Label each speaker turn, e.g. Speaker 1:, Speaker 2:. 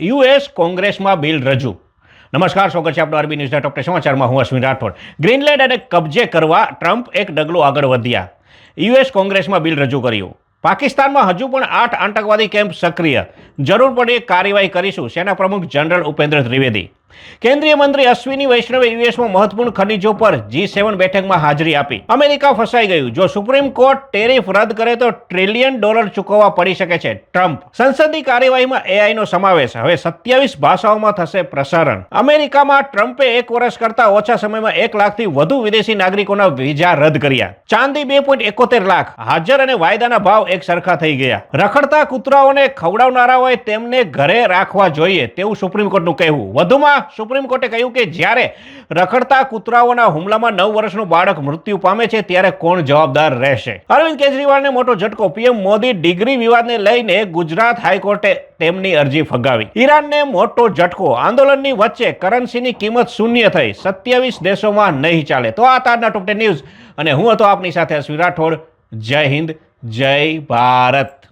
Speaker 1: US કોંગ્રેસમાં bill રજૂ. નમસ્કાર, સ્વાગત છે આપણો આરબી ન્યૂઝના ટોપ સમાચારમાં. હું અશ્વિન રાઠોડ. ગ્રીનલેન્ડ અને કબજે કરવા ટ્રમ્પ એક ડગલું આગળ વધ્યા. યુએસ કોંગ્રેસમાં બિલ રજૂ કર્યું. પાકિસ્તાનમાં હજુ પણ આઠ આતંકવાદી કેમ્પ સક્રિય. જરૂર પડે કાર્યવાહી કરીશું. સેના પ્રમુખ જનરલ ઉપેન્દ્ર ત્રિવેદી. કેન્દ્રીય મંત્રી અશ્વિની વૈષ્ણવે યુએસમાં મહત્વપૂર્ણ ખનિજો પર જી સેવન બેઠકમાં હાજરી આપી. અમેરિકા ફસાઈ ગયું. જો સુપ્રીમ કોર્ટ ટેરિફ રદ કરે તો ટ્રિલિયન ડોલર ચૂકવવા પડી શકે છે ટ્રમ્પ. સંસદની કાર્યવાહીમાં એઆઈનો સમાવેશ. હવે સત્યાવીસ ભાષાઓમાં થશે પ્રસારણ. અમેરિકામાં ટ્રમ્પે એક વર્ષ કરતા ઓછા સમયમાં એક લાખથી વધુ વિદેશી નાગરિકોના વિઝા રદ કર્યા. ચાંદી બે પોઈન્ટ એકોતેર લાખ. હાજર અને વાયદાના ભાવ એક સરખા થઈ ગયા. રખડતા કૂતરાઓને ખવડાવનારાઓએ તેમને ઘરે રાખવા જોઈએ તેવું સુપ્રીમ કોર્ટનું કહેવું. વધુમાં સુપ્રીમ કોર્ટે કહ્યું કે જ્યારે રખડતા કૂતરાઓના હુમલામાં નવ વર્ષનું બાળક મૃત્યુ પામે છે, ત્યારે કોણ જવાબદાર રહેશે? અરવિંદ કેજરીવાલને મોટો ઝટકો. પીએમ મોદી ડિગ્રી વિવાદને લઈને ગુજરાત હાઈકોર્ટે તેમની અરજી ફગાવી. ઈરાનને મોટો ઝટકો. આંદોલનની વચ્ચે કરન્સીની કિંમત શૂન્ય થઈ. સત્યાવીસ દેશોમાં નહીં ચાલે. તો આ તારના ટોપટે ન્યૂઝ. અને હું હતો આપની સાથે અશ્વિ રાઠોડ. જય હિન્દ, જય ભારત.